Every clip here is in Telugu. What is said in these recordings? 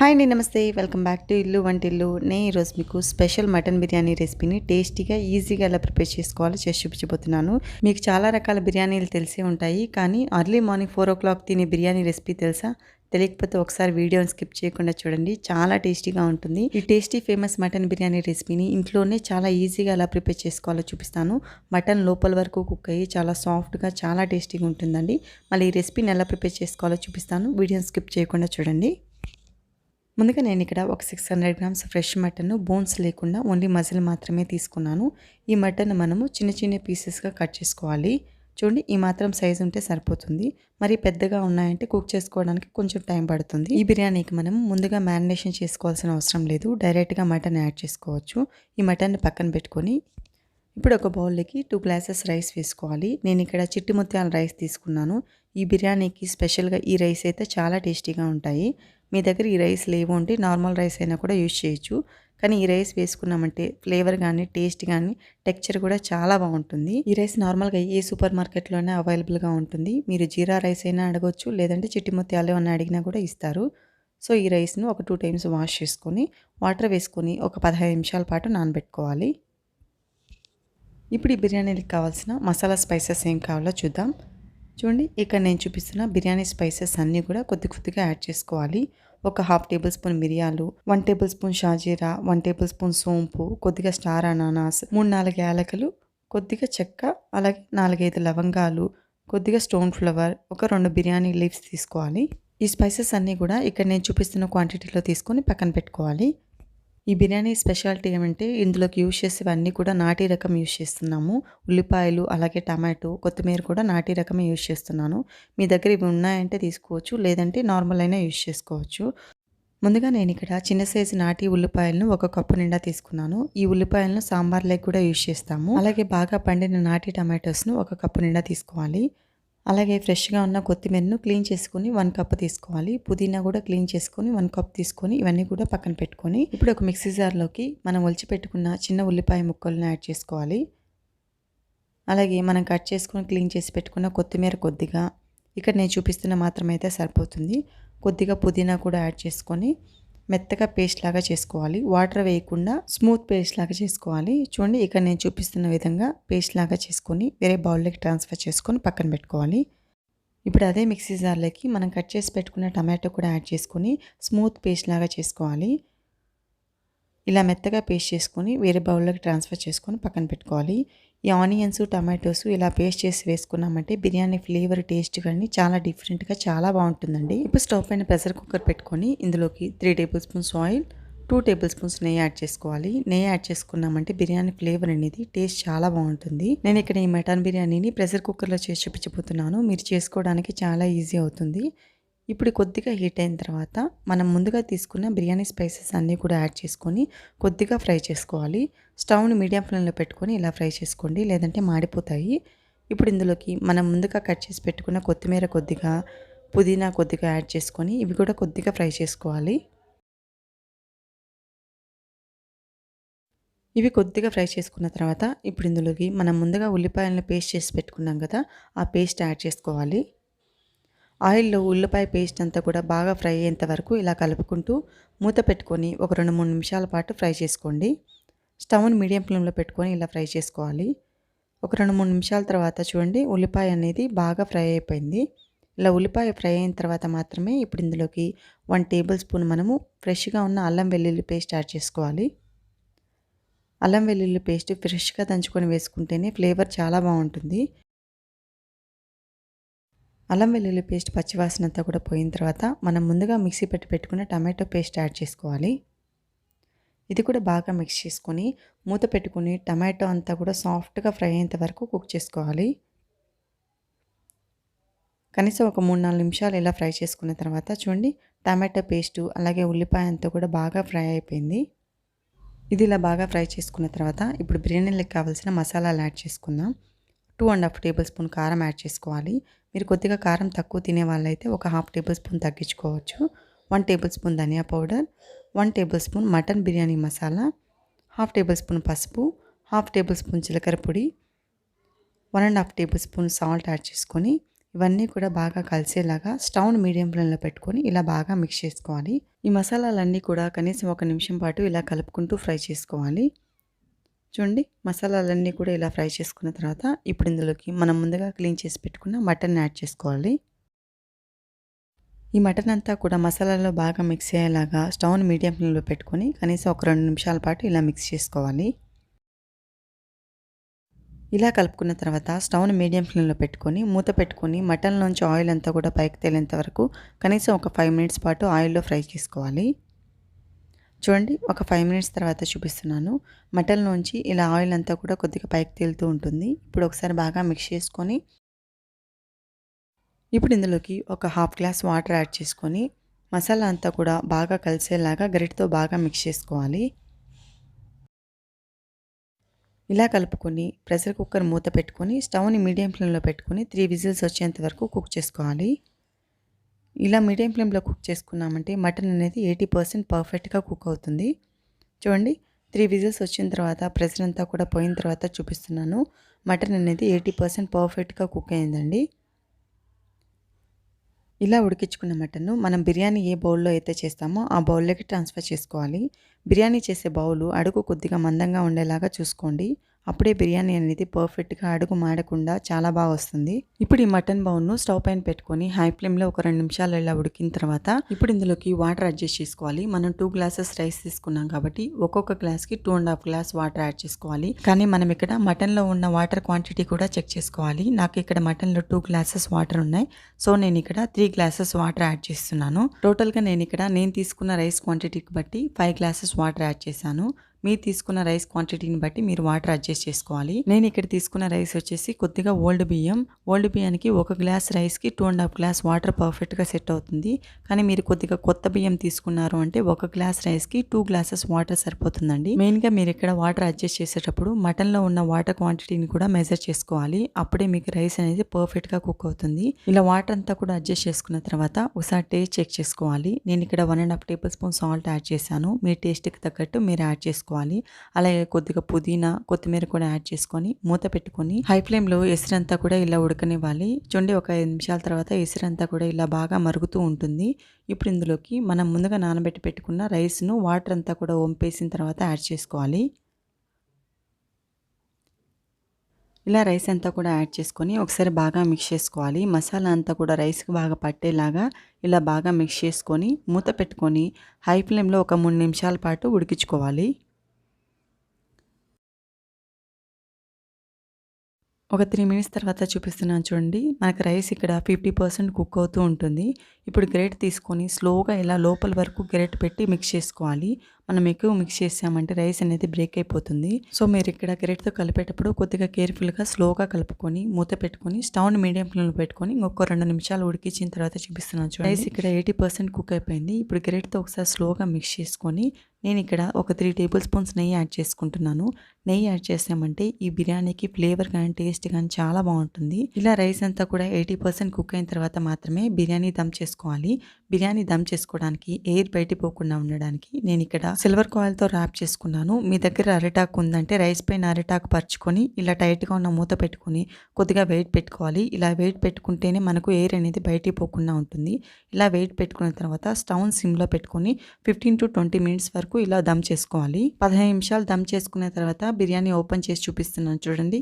హాయ్ అండి నమస్తే. వెల్కమ్ బ్యాక్ టు ఇల్లు వంటిల్లు నేను ఈరోజు మీకు స్పెషల్ మటన్ బిర్యానీ రెసిపీని టేస్టీగా ఈజీగా ఎలా ప్రిపేర్ చేసుకోవాలో చేసి చూపించబోతున్నాను. మీకు చాలా రకాల బిర్యానీలు తెలిసే ఉంటాయి కానీ early morning four o'clock తినే బిర్యానీ రెసిపీ తెలుసా? తెలియకపోతే ఒకసారి వీడియోని స్కిప్ చేయకుండా చూడండి. చాలా టేస్టీగా ఉంటుంది. ఈ టేస్టీ ఫేమస్ మటన్ బిర్యానీ రెసిపీని ఇంట్లోనే చాలా ఈజీగా ఎలా ప్రిపేర్ చేసుకోవాలో చూపిస్తాను. మటన్ లోపల వరకు కుక్ అయ్యి చాలా సాఫ్ట్గా చాలా టేస్టీగా ఉంటుందండి. మళ్ళీ ఈ రెసిపీని ఎలా ప్రిపేర్ చేసుకోవాలో చూపిస్తాను. వీడియోని స్కిప్ చేయకుండా చూడండి. ముందుగా నేను ఇక్కడ ఒక six hundred grams fresh mutton bones లేకుండా ఓన్లీ మజిల్ మాత్రమే తీసుకున్నాను. ఈ మటన్ మనము చిన్న చిన్న పీసెస్గా కట్ చేసుకోవాలి. చూడండి ఈ మాత్రం సైజు ఉంటే సరిపోతుంది. మరి పెద్దగా ఉన్నాయంటే కుక్ చేసుకోవడానికి కొంచెం టైం పడుతుంది. ఈ బిర్యానీకి మనం ముందుగా మ్యారినేషన్ చేసుకోవాల్సిన అవసరం లేదు. డైరెక్ట్గా మటన్ యాడ్ చేసుకోవచ్చు. ఈ మటన్ పక్కన పెట్టుకొని ఇప్పుడు ఒక బౌల్లోకి టూ గ్లాసెస్ రైస్ వేసుకోవాలి. నేను ఇక్కడ చిట్టి ముత్యాల రైస్ తీసుకున్నాను. ఈ బిర్యానీకి స్పెషల్గా ఈ రైస్ అయితే చాలా టేస్టీగా ఉంటాయి. మీ దగ్గర ఈ రైస్ లేవు అంటే నార్మల్ రైస్ అయినా కూడా యూజ్ చేయొచ్చు. కానీ ఈ రైస్ వేసుకున్నామంటే ఫ్లేవర్ కానీ టేస్ట్ కానీ టెక్చర్ కూడా చాలా బాగుంటుంది. ఈ రైస్ నార్మల్గా ఏ సూపర్ మార్కెట్లోనే అవైలబుల్గా ఉంటుంది. మీరు జీరా రైస్ అయినా అడగొచ్చు లేదంటే చిట్టి ముత్యాలు అని అడిగినా కూడా ఇస్తారు. సో ఈ రైస్ను ఒక టూ టైమ్స్ వాష్ చేసుకొని వాటర్ వేసుకొని ఒక పదహైదు నిమిషాల పాటు నానబెట్టుకోవాలి. ఇప్పుడు ఈ బిర్యానీకి కావాల్సిన మసాలా స్పైసెస్ ఏం కావాలో చూద్దాం. చూడండి ఇక్కడ నేను చూపిస్తున్న బిర్యానీ స్పైసెస్ అన్నీ కూడా కొద్ది కొద్దిగా యాడ్ చేసుకోవాలి. ఒక హాఫ్ టేబుల్ స్పూన్ మిరియాలు వన్ టేబుల్ స్పూన్ షాజీరా వన్ టేబుల్ స్పూన్ సోంపు కొద్దిగా స్టార్ అనానాస్ మూడు నాలుగు యాలకులు కొద్దిగా చెక్క అలాగే నాలుగైదు లవంగాలు కొద్దిగా స్టోన్ ఫ్లవర్ ఒక రెండు బిర్యానీ లీవ్స్ తీసుకోవాలి. ఈ స్పైసెస్ అన్నీ కూడా ఇక్కడ నేను చూపిస్తున్న క్వాంటిటీలో తీసుకొని పక్కన పెట్టుకోవాలి. ఈ బిర్యానీ స్పెషాలిటీ ఏమంటే ఇందులోకి యూజ్ చేసేవన్నీ కూడా నాటి రకం యూజ్ చేస్తున్నాము. ఉల్లిపాయలు అలాగే టమాటో కొత్తిమీర కూడా నాటి రకమే యూజ్ చేస్తున్నాను. మీ దగ్గర ఇవి ఉన్నాయంటే తీసుకోవచ్చు లేదంటే నార్మల్ అయినా యూజ్ చేసుకోవచ్చు. ముందుగా నేను ఇక్కడ చిన్న సైజు నాటి ఉల్లిపాయలను ఒక కప్పు నిండా తీసుకున్నాను. ఈ ఉల్లిపాయలను సాంబార్లోకి కూడా యూజ్ చేస్తాము. అలాగే బాగా పండిన నాటి టమాటోస్ను ఒక కప్పు నిండా తీసుకోవాలి. అలాగే ఫ్రెష్గా ఉన్న కొత్తిమీరను క్లీన్ చేసుకొని వన్ కప్ తీసుకోవాలి. పుదీనా కూడా క్లీన్ చేసుకొని వన్ కప్ తీసుకొని ఇవన్నీ కూడా పక్కన పెట్టుకొని ఇప్పుడు ఒక మిక్సీ జార్లోకి మనం ఒలిచిపెట్టుకున్న చిన్న ఉల్లిపాయ ముక్కలను యాడ్ చేసుకోవాలి. అలాగే మనం కట్ చేసుకొని క్లీన్ చేసి పెట్టుకున్న కొత్తిమీర కొద్దిగా ఇక్కడ నేను చూపిస్తున్న మాత్రం అయితే సరిపోతుంది. కొద్దిగా పుదీనా కూడా యాడ్ చేసుకొని మెత్తగా పేస్ట్ లాగా చేసుకోవాలి. వాటర్ వేయకుండా స్మూత్ పేస్ట్ లాగా చేసుకోవాలి. చూడండి ఇక్కడ నేను చూపిస్తున్న విధంగా పేస్ట్ లాగా చేసుకొని వేరే బౌల్లోకి ట్రాన్స్ఫర్ చేసుకొని పక్కన పెట్టుకోవాలి. ఇప్పుడు అదే మిక్సీ జార్లోకి మనం కట్ చేసి పెట్టుకున్న టమాటో కూడా యాడ్ చేసుకొని స్మూత్ పేస్ట్ లాగా చేసుకోవాలి. ఇలా మెత్తగా పేస్ట్ చేసుకొని వేరే బౌల్లోకి ట్రాన్స్ఫర్ చేసుకొని పక్కన పెట్టుకోవాలి. ఈ ఆనియన్స్ టమాటోస్ ఇలా పేస్ట్ చేసి వేసుకున్నామంటే బిర్యానీ ఫ్లేవర్ టేస్ట్ కానీ చాలా డిఫరెంట్గా చాలా బాగుంటుందండి. ఇప్పుడు స్టవ్ పైన ప్రెషర్ కుక్కర్ పెట్టుకొని ఇందులోకి three tablespoons oil two tablespoons నెయ్యి యాడ్ చేసుకోవాలి. నెయ్యి యాడ్ చేసుకున్నామంటే బిర్యానీ ఫ్లేవర్ అనేది టేస్ట్ చాలా బాగుంటుంది. నేను ఇక్కడ ఈ మటన్ బిర్యానీని ప్రెషర్ కుక్కర్లో చేసి చూపించబోతున్నాను. మీరు చేసుకోవడానికి చాలా ఈజీ అవుతుంది. ఇప్పుడు కొద్దిగా హీట్ అయిన తర్వాత మనం ముందుగా తీసుకున్న బిర్యానీ స్పైసెస్ అన్నీ కూడా యాడ్ చేసుకొని కొద్దిగా ఫ్రై చేసుకోవాలి. స్టవ్ని మీడియం ఫ్లేమ్లో పెట్టుకొని ఇలా ఫ్రై చేసుకోండి. లేదంటే మాడిపోతాయి. ఇప్పుడు ఇందులోకి మనం ముందుగా కట్ చేసి పెట్టుకున్న కొత్తిమీర కొద్దిగా పుదీనా కొద్దిగా యాడ్ చేసుకొని ఇవి కూడా కొద్దిగా ఫ్రై చేసుకోవాలి. ఇవి కొద్దిగా ఫ్రై చేసుకున్న తర్వాత ఇప్పుడు ఇందులోకి మనం ముందుగా ఉల్లిపాయలను పేస్ట్ చేసి పెట్టుకున్నాం కదా ఆ పేస్ట్ యాడ్ చేసుకోవాలి. ఆయిల్లో ఉల్లిపాయ పేస్ట్ అంతా కూడా బాగా ఫ్రై అయ్యేంత వరకు ఇలా కలుపుకుంటూ మూత పెట్టుకొని ఒక రెండు మూడు నిమిషాల పాటు ఫ్రై చేసుకోండి. స్టవ్ను మీడియం ఫ్లేమ్లో పెట్టుకొని ఇలా ఫ్రై చేసుకోవాలి. ఒక రెండు మూడు నిమిషాల తర్వాత చూడండి ఉల్లిపాయ అనేది బాగా ఫ్రై అయిపోయింది. ఇలా ఉల్లిపాయ ఫ్రై అయిన తర్వాత మాత్రమే ఇప్పుడు ఇందులోకి వన్ టేబుల్ స్పూన్ మనము ఫ్రెష్గా ఉన్న అల్లం వెల్లుల్లి పేస్ట్ యాడ్ చేసుకోవాలి. అల్లం వెల్లుల్లి పేస్ట్ ఫ్రెష్గా దంచుకొని వేసుకుంటేనే ఫ్లేవర్ చాలా బాగుంటుంది. అల్లం వెల్లుల్లి పేస్ట్ పచ్చివాసన అంతా కూడా పోయిన తర్వాత మనం ముందుగా మిక్సీ పెట్టి పెట్టుకున్న టమాటో పేస్ట్ యాడ్ చేసుకోవాలి. ఇది కూడా బాగా మిక్స్ చేసుకొని మూత పెట్టుకుని టమాటో అంతా కూడా సాఫ్ట్గా ఫ్రై అయ్యేంత వరకు కుక్ చేసుకోవాలి. కనీసం ఒక మూడు నాలుగు నిమిషాలు ఇలా ఫ్రై చేసుకున్న తర్వాత చూడండి టమాటో పేస్టు అలాగే ఉల్లిపాయ అంతా కూడా బాగా ఫ్రై అయిపోయింది. ఇది ఇలా బాగా ఫ్రై చేసుకున్న తర్వాత ఇప్పుడు బిర్యానీలకు కావాల్సిన మసాలాలు యాడ్ చేసుకుందాం. Two and half tablespoon కారం యాడ్ చేసుకోవాలి. మీరు కొద్దిగా కారం తక్కువ తినే వాళ్ళైతే ఒక హాఫ్ టేబుల్ స్పూన్ తగ్గించుకోవచ్చు. వన్ టేబుల్ స్పూన్ ధనియా powder one tablespoon mutton biryani masala half tablespoon పసుపు హాఫ్ టేబుల్ స్పూన్ జీలకర్ర పొడి one and half tablespoon salt add చేసుకొని ఇవన్నీ కూడా బాగా కలిసేలాగా స్టవ్ను మీడియం ఫ్లేమ్లో పెట్టుకొని ఇలా బాగా మిక్స్ చేసుకోవాలి. ఈ మసాలాలన్నీ కూడా కనీసం ఒక నిమిషం పాటు ఇలా కలుపుకుంటూ ఫ్రై చేసుకోవాలి. చూడండి మసాలాలన్నీ కూడా ఇలా ఫ్రై చేసుకున్న తర్వాత ఇప్పుడు ఇందులోకి మనం ముందుగా క్లీన్ చేసి పెట్టుకున్న మటన్ యాడ్ చేసుకోవాలి. ఈ మటన్ అంతా కూడా మసాలాలో బాగా మిక్స్ అయ్యేలాగా స్టవ్ను మీడియం ఫ్లేమ్లో పెట్టుకొని కనీసం ఒక రెండు నిమిషాల పాటు ఇలా మిక్స్ చేసుకోవాలి. ఇలా కలుపుకున్న తర్వాత స్టవ్ను మీడియం ఫ్లేమ్లో పెట్టుకొని మూత పెట్టుకొని మటన్లోంచి ఆయిల్ అంతా కూడా పైకి తేలేంత వరకు కనీసం ఒక ఫైవ్ మినిట్స్ పాటు ఆయిల్లో ఫ్రై చేసుకోవాలి. చూడండి ఒక ఫైవ్ మినిట్స్ తర్వాత చూపిస్తున్నాను. మటన్లోంచి ఇలా ఆయిల్ అంతా కూడా కొద్దిగా పైకి తేలుతూ ఉంటుంది. ఇప్పుడు ఒకసారి బాగా మిక్స్ చేసుకొని ఇప్పుడు ఇందులోకి ఒక హాఫ్ గ్లాస్ వాటర్ యాడ్ చేసుకొని మసాలా అంతా కూడా బాగా కలిసేలాగా గరిటతో బాగా మిక్స్ చేసుకోవాలి. ఇలా కలుపుకొని ప్రెషర్ కుక్కర్ మూత పెట్టుకొని స్టవ్ని మీడియం ఫ్లేమ్లో పెట్టుకొని త్రీ విజిల్స్ వచ్చేంత వరకు కుక్ చేసుకోవాలి. ఇలా మీడియం ఫ్లేమ్లో కుక్ చేసుకున్నామంటే మటన్ అనేది ఎయిటీ పర్సెంట్ పర్ఫెక్ట్గా కుక్ అవుతుంది. చూడండి త్రీ విజిల్స్ వచ్చిన తర్వాత ప్రెషర్ అంతా కూడా పోయిన తర్వాత చూపిస్తున్నాను. మటన్ అనేది ఎయిటీ పర్సెంట్ పర్ఫెక్ట్గా కుక్ అయిందండి. ఇలా ఉడికించుకున్న మటన్ను మనం బిర్యానీ ఏ బౌల్లో అయితే చేస్తామో ఆ బౌల్లోకి ట్రాన్స్ఫర్ చేసుకోవాలి. బిర్యానీ చేసే బౌలు అడుగు కొద్దిగా మందంగా ఉండేలాగా చూసుకోండి. అప్పుడే బిర్యానీ అనేది పర్ఫెక్ట్గా అడుగు మాడకుండా చాలా బాగా వస్తుంది. ఇప్పుడు ఈ మటన్ బౌన్ను స్టవ్ పైన పెట్టుకొని హై ఫ్లేమ్లో ఒక రెండు నిమిషాలు ఇలా ఉడికిన తర్వాత ఇప్పుడు ఇందులోకి వాటర్ అడ్జస్ట్ చేసుకోవాలి. మనం టూ గ్లాసెస్ రైస్ తీసుకున్నాం కాబట్టి ఒక్కొక్క గ్లాస్కి two and half glass water add చేసుకోవాలి. కానీ మనం ఇక్కడ మటన్లో ఉన్న వాటర్ క్వాంటిటీ కూడా చెక్ చేసుకోవాలి. నాకు ఇక్కడ మటన్లో టూ గ్లాసెస్ వాటర్ ఉన్నాయి. సో నేను ఇక్కడ త్రీ గ్లాసెస్ వాటర్ యాడ్ చేస్తున్నాను. టోటల్గా నేను ఇక్కడ నేను తీసుకున్న రైస్ క్వాంటిటీకి బట్టి ఫైవ్ గ్లాసెస్ వాటర్ యాడ్ చేశాను. మీరు తీసుకున్న రైస్ క్వాంటిటీని బట్టి మీరు వాటర్ అడ్జస్ట్ చేసుకోవాలి. నేను ఇక్కడ తీసుకున్న రైస్ వచ్చేసి కొద్దిగా ఓల్డ్ బియ్యం. ఓల్డ్ బియ్యానికి ఒక గ్లాస్ రైస్కి two and half glass water పర్ఫెక్ట్గా సెట్ అవుతుంది. కానీ మీరు కొద్దిగా కొత్త బియ్యం తీసుకున్నారు అంటే ఒక గ్లాస్ రైస్కి టూ గ్లాసెస్ వాటర్ సరిపోతుందండి. మెయిన్గా మీరు ఇక్కడ వాటర్ అడ్జస్ట్ చేసేటప్పుడు మటన్లో ఉన్న వాటర్ క్వాంటిటీని కూడా మెజర్ చేసుకోవాలి. అప్పుడే మీకు రైస్ అనేది పర్ఫెక్ట్గా కుక్ అవుతుంది. ఇలా వాటర్ అంతా కూడా అడ్జస్ట్ చేసుకున్న తర్వాత ఒకసారి టేస్ట్ చెక్ చేసుకోవాలి. నేను ఇక్కడ one and half tablespoon salt add చేశాను. మీ టేస్ట్కి తగ్గట్టు మీరు యాడ్ చేసుకోవాలి చేసుకోవాలి అలాగే కొద్దిగా పుదీనా కొత్తిమీర కూడా యాడ్ చేసుకొని మూత పెట్టుకొని హై ఫ్లేమ్లో ఎసిరంతా కూడా ఇలా ఉడకనివ్వాలి. చూడండి ఒక ఐదు నిమిషాల తర్వాత ఎసిరంతా కూడా ఇలా బాగా మరుగుతూ ఉంటుంది. ఇప్పుడు ఇందులోకి మనం ముందుగా నానబెట్టి పెట్టుకున్న రైస్ను వాటర్ అంతా కూడా వంపేసిన తర్వాత యాడ్ చేసుకోవాలి. ఇలా రైస్ అంతా కూడా యాడ్ చేసుకొని ఒకసారి బాగా మిక్స్ చేసుకోవాలి. మసాలా అంతా కూడా రైస్కి బాగా పట్టేలాగా ఇలా బాగా మిక్స్ చేసుకొని మూత పెట్టుకొని హై ఫ్లేమ్లో ఒక మూడు నిమిషాల పాటు ఉడికించుకోవాలి. ఒక త్రీ మినిట్స్ తర్వాత చూపిస్తున్నాను చూడండి. మనకు రైస్ ఇక్కడ ఫిఫ్టీ పర్సెంట్ కుక్ అవుతూ ఉంటుంది. ఇప్పుడు గ్రేట్ తీసుకొని స్లోగా ఇలా లోపల వరకు గ్రేట్ పెట్టి మిక్స్ చేసుకోవాలి. మనం ఎక్కువ మిక్స్ చేసామంటే రైస్ అనేది బ్రేక్ అయిపోతుంది. సో మీరు ఇక్కడ గెరెట్తో కలిపేటప్పుడు కొద్దిగా కేర్ఫుల్గా స్లోగా కలుపుకొని మూత పెట్టుకొని స్టవ్ని మీడియం ఫ్లేమ్లో పెట్టుకొని ఇంకొక రెండు నిమిషాలు ఉడికించిన తర్వాత చూపిస్తున్నాను చూడండి. రైస్ ఇక్కడ ఎయిటీ పర్సెంట్ కుక్ అయిపోయింది. ఇప్పుడు గ్రేట్తో ఒకసారి స్లోగా మిక్స్ చేసుకొని నేను ఇక్కడ ఒక త్రీ టేబుల్ స్పూన్స్ నెయ్యి యాడ్ చేసుకుంటున్నాను. నెయ్యి యాడ్ చేసామంటే ఈ బిర్యానీకి ఫ్లేవర్ కానీ టేస్ట్ కానీ చాలా బాగుంటుంది. ఇలా రైస్ అంతా కూడా ఎయిటీ పర్సెంట్ కుక్ అయిన తర్వాత మాత్రమే బిర్యానీ దమ్ చేసుకోవాలి. బిర్యానీ దమ్ చేసుకోవడానికి ఎయిర్ బయట పోకుండా ఉండడానికి నేను ఇక్కడ సిల్వర్ కాయిల్తో ర్యాప్ చేసుకున్నాను. మీ దగ్గర అరిటాక్ ఉందంటే రైస్ పైన అరిటాకు పరుచుకొని ఇలా టైట్గా ఉన్న మూత పెట్టుకొని కొద్దిగా వెయిట్ పెట్టుకోవాలి. ఇలా వెయిట్ పెట్టుకుంటేనే మనకు ఎయిర్ అనేది బయటికి పోకుండా ఉంటుంది. ఇలా వెయిట్ పెట్టుకున్న తర్వాత స్టవ్ సిమ్లో పెట్టుకొని ఫిఫ్టీన్ టు ట్వంటీ మినిట్స్ వరకు ఇలా దమ్ చేసుకోవాలి. పదిహేను నిమిషాలు దమ్ చేసుకున్న తర్వాత బిర్యానీ ఓపెన్ చేసి చూపిస్తున్నాను చూడండి.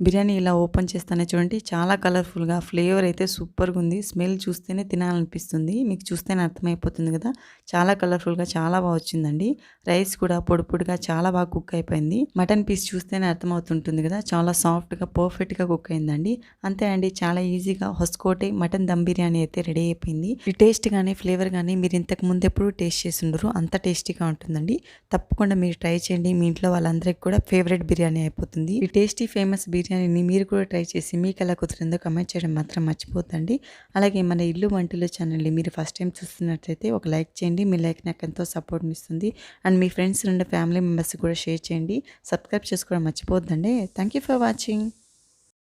బిర్యానీ ఇలా ఓపెన్ చేస్తానే చూడండి. చాలా కలర్ఫుల్గా ఫ్లేవర్ అయితే సూపర్గా ఉంది. స్మెల్ చూస్తేనే తినాలనిపిస్తుంది. మీకు చూస్తేనే అర్థమైపోతుంది కదా. చాలా కలర్ఫుల్గా చాలా బాగా వచ్చిందండి. రైస్ కూడా పొడి పొడిగా చాలా బాగా కుక్ అయిపోయింది. మటన్ పీస్ చూస్తేనే అర్థమవుతుంటుంది కదా. చాలా సాఫ్ట్గా పర్ఫెక్ట్గా కుక్ అయిందండి. అంతే అండి. చాలా ఈజీగా హొస్కోటి మటన్ దమ్ బిర్యానీ అయితే రెడీ అయిపోయింది. ఈ టేస్ట్ కానీ ఫ్లేవర్ కానీ మీరు ఇంతకు ముందు ఎప్పుడు టేస్ట్ చేసి ఉండరు. అంత టేస్టీగా ఉంటుందండి. తప్పకుండా మీరు ట్రై చేయండి. మీ ఇంట్లో వాళ్ళందరికీ కూడా ఫేవరెట్ బిర్యానీ అయిపోతుంది. ఈ టేస్టీ ఫేమస్ బిర్యానీ బిర్యానీని మీరు కూడా ట్రై చేసి మీకు ఎలా కుదిరిందో కమెంట్ చేయడం మాత్రం మర్చిపోతండి అలాగే మన ఇల్లు వంటలు ఛానల్ని మీరు ఫస్ట్ టైం చూస్తున్నట్లయితే ఒక లైక్ చేయండి. మీ లైక్ నాకు ఎంతో సపోర్ట్ని ఇస్తుంది. అండ్ మీ ఫ్రెండ్స్ అండ్ ఫ్యామిలీ మెంబర్స్ కూడా షేర్ చేయండి. సబ్స్క్రైబ్ చేసుకోవడం మర్చిపోద్దండి. Thank you for watching